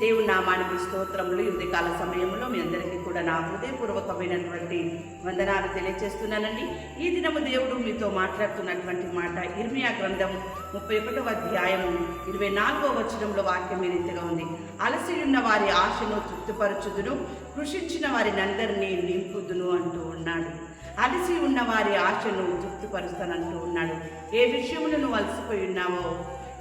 దేవుని నామానికి స్తోత్రములు. ఇంతకాల సమయంలో మీ అందరికీ కూడా నా హృదయపూర్వకమైనటువంటి వందనాలు తెలియజేస్తున్నానండి. ఈ దినము దేవుడు మీతో మాట్లాడుతున్నటువంటి మాట ఇర్మియా గ్రంథం ముప్పై ఒకటవ అధ్యాయము ఇరవై నాలుగవ వచనంలో వాక్యం ఈ రీతిగా ఉంది. అలసి ఉన్న వారి ఆశను తృప్తిపరచుదును కృషించిన వారిని అందరినీ నింపుదును అంటూ ఉన్నాడు. అలసి ఉన్న వారి ఆశను తృప్తిపరుస్తానంటూ ఉన్నాడు. ఏ విషయమును నువ్వు అలసిపోయి ఉన్నావో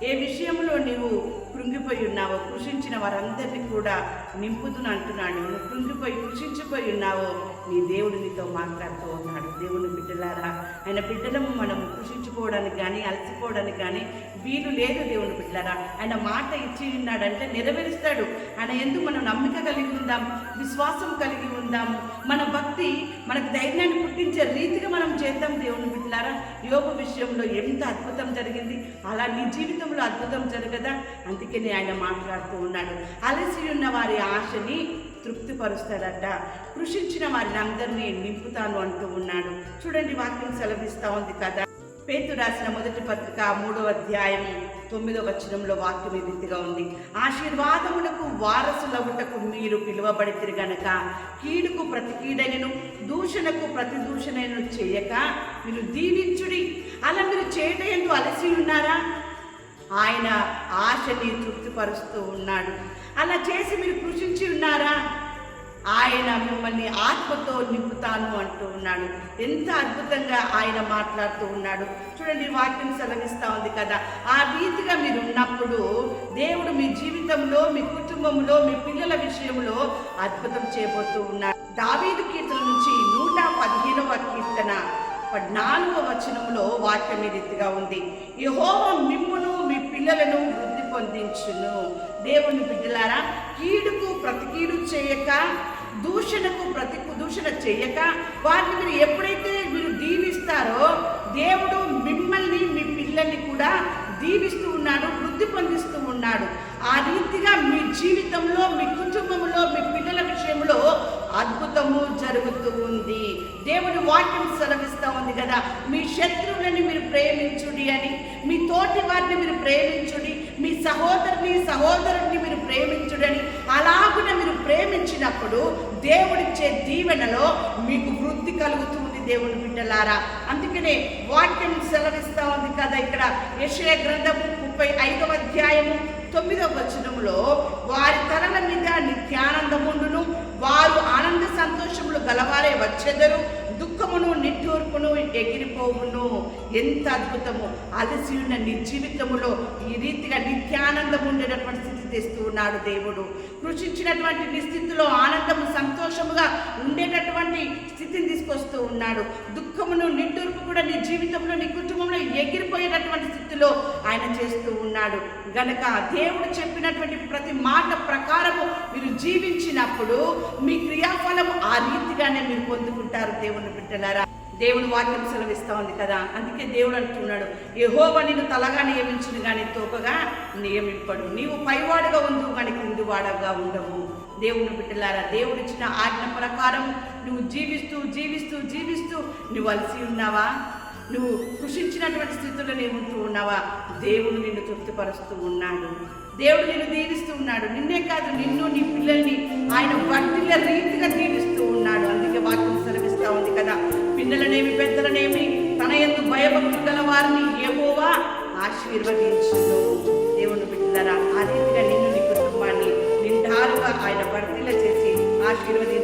ఏ విషయంలో నీవు కృంగిపోయి ఉన్నావో కృషించిన వారందరినీ కూడా నింపుదును అంటున్నాడు. నువ్వు కృంగిపోయి కృషించిపోయి ఉన్నావో నీ దేవుడు నీతో మాట్లాడుతూ ఉన్నాడు. దేవుని బిడ్డలారా ఆయన బిడ్డలము మనం కృషించుకోవడానికి కానీ అలసిపోవడానికి కానీ వీలు లేదు దేవుని బిడ్డలారా. ఆయన మాట ఇచ్చి ఉన్నాడంటే నెరవేరుస్తాడు. ఆయన ఎందుకు మనం నమ్మిక కలిగి ఉందాం విశ్వాసం కలిగి ఉందాము. మన భక్తి మనకు ధైర్యాన్ని పుట్టించే రీతిగా మనం చేద్దాం దేవుని బిడ్డలారా. యోగ విషయంలో ఎంత అద్భుతం జరిగింది. అలా నీ జీవితంలో అద్భుతం జరగదా? అందుకనే ఆయన మాట్లాడుతూ ఉన్నాడు. అలసి ఉన్న వారి ఆశని తృప్తిపరుస్తాడట. కృషించిన వారిని అందరినీ నింపుతాను అంటూ ఉన్నాడు. చూడండి వాక్యం సెలవిస్తా ఉంది కదా. పేతు రాసిన మొదటి పత్రిక మూడవ అధ్యాయం తొమ్మిదవ వచనంలో వాక్యం ఈ రీతిగా ఉంది. ఆశీర్వాదములకు వారసులవుటకు మీరు పిలువబడితిరి గనక కీడుకు ప్రతి కీడైనను దూషణకు ప్రతి దూషణను చేయక మీరు దీవించుడి. అలా మీరు చేయట ఎందు అలసి ఉన్నారా? ఆయన ఆశని తృప్తిపరుస్తూ ఉన్నాడు. అలా చేసి మీరు కృషించి ఉన్నారా? ఆయన మిమ్మల్ని ఆత్మతో నింపుతాను అంటూ ఉన్నాడు. ఎంత అద్భుతంగా ఆయన మాట్లాడుతూ ఉన్నాడు. చూడండి వాక్యం సెలవిస్తూ ఉంది కదా. ఆ రీతిగా మీరు ఉన్నప్పుడు దేవుడు మీ జీవితంలో మీ కుటుంబంలో మీ పిల్లల విషయంలో అద్భుతం చేయబోతూ ఉన్నాడు. దావీదు కీర్తన నుంచి నూట పదిహేనవ కీర్తన నాలుగవ వచనంలో వాక్యం ఈ రీతిగా ఉంది. యహోవ మిమ్మును మీ పిల్లలను వృద్ధి పొందించును. దేవుని బిడ్డలారా కీడుకు ప్రతికీడు చేయక దూషణకు ప్రతి దూషణ చేయక వారిని మీరు ఎప్పుడైతే మీరు దీవిస్తారో దేవుడు మిమ్మల్ని మీ పిల్లల్ని కూడా దీవిస్తూ ఉన్నాడు వృద్ధి పొందిస్తూ ఉన్నాడు. ఆ రీతిగా మీ జీవితంలో మీ కుటుంబంలో మీ పిల్లల విషయంలో అద్భుతము జరుగుతూ ఉంది. దేవుని వాక్యం సెలవిస్తూ ఉంది కదా మీ శత్రువులని మీరు ప్రేమించుడి అని మీ తోటి వారిని మీరు ప్రేమించుడి సహోదరుని సహోదరుడిని మీరు ప్రేమించుడని అలాగున మీరు ప్రేమించినప్పుడు దేవుడిచ్చే దీవెనలో మీకు వృద్ధి కలుగుతుంది దేవుని బిడ్డలారా. అందుకనే వాక్యం సెలవిస్తా ఉంది కదా ఇక్కడ. యశ్వ గ్రంథము ముప్పై ఐదవ అధ్యాయము తొమ్మిదవ వచనంలో వారి తలల మీద నిత్యానందముండును వారు ఆనంద సంతోషములు గలవారే వచ్చెదరు దుఃఖమును నిట్టూర్పును ఎగిరిపోవును. ఎంత అద్భుతము! అలసి ఉన్న నీ జీవితములో ఈ రీతిగా నిత్యానందం ఉండేటటువంటి స్థితి తెస్తూ ఉన్నాడు దేవుడు. కృషించినటువంటి నీ స్థితిలో ఆనందము సంతోషముగా ఉండేటటువంటి స్థితిని తీసుకొస్తూ ఉన్నాడు. దుఃఖమును నిట్టూర్పు కూడా నీ జీవితంలో నీ కుటుంబంలో ఎగిరిపోయేటటువంటి స్థితిలో ఆయన చేస్తూ ఉన్నాడు. గనక దేవుడు చెప్పినటువంటి ప్రతి మాట ప్రకారము మీరు జీవించినప్పుడు మీ క్రియాఫలము ఆ రీతిగానే మీరు పొందుకుంటారు దేవుని బిడ్డలారా. దేవుడు వాక్యం సెలవిస్తా ఉంది కదా. అందుకే దేవుడు అంటున్నాడు యహోవ నిన్ను తలగా నియమించును కానీ తోకగా నియమింపడు. నీవు పైవాడుగా ఉండు కానీ కిందివాడగా ఉండవు. దేవుని బిడ్డలారా దేవుడిచ్చిన ఆజ్ఞ ప్రకారం నువ్వు జీవిస్తూ జీవిస్తూ జీవిస్తూ నువ్వు అలసి ఉన్నావా? నువ్వు కృషించినటువంటి స్థితిలో నేను ఉంటూ ఉన్నావా? దేవుడు నిన్ను తృప్తిపరుస్తూ ఉన్నాడు. దేవుడు నిన్ను దీవిస్తూ ఉన్నాడు. నిన్నే కాదు నిన్ను నీ పిల్లల్ని ఆయన వర్తిల రీతిగా దీవిస్తూ ఉన్నాడు. అందుకే వాక్యం సెలవిస్తూ ఉంది కదా. పిల్లలనేమి పెద్దలనేమి తన ఎందు భయభక్తులు గల వారిని ఏమోవా ఆశీర్వదించును. దేవుని బిడ్డలరా ఆ రీతిగా నిన్ను నీ కుటుంబాన్ని నిండాలుగా ఆయన వర్తిల చేసి ఆశీర్వదించు.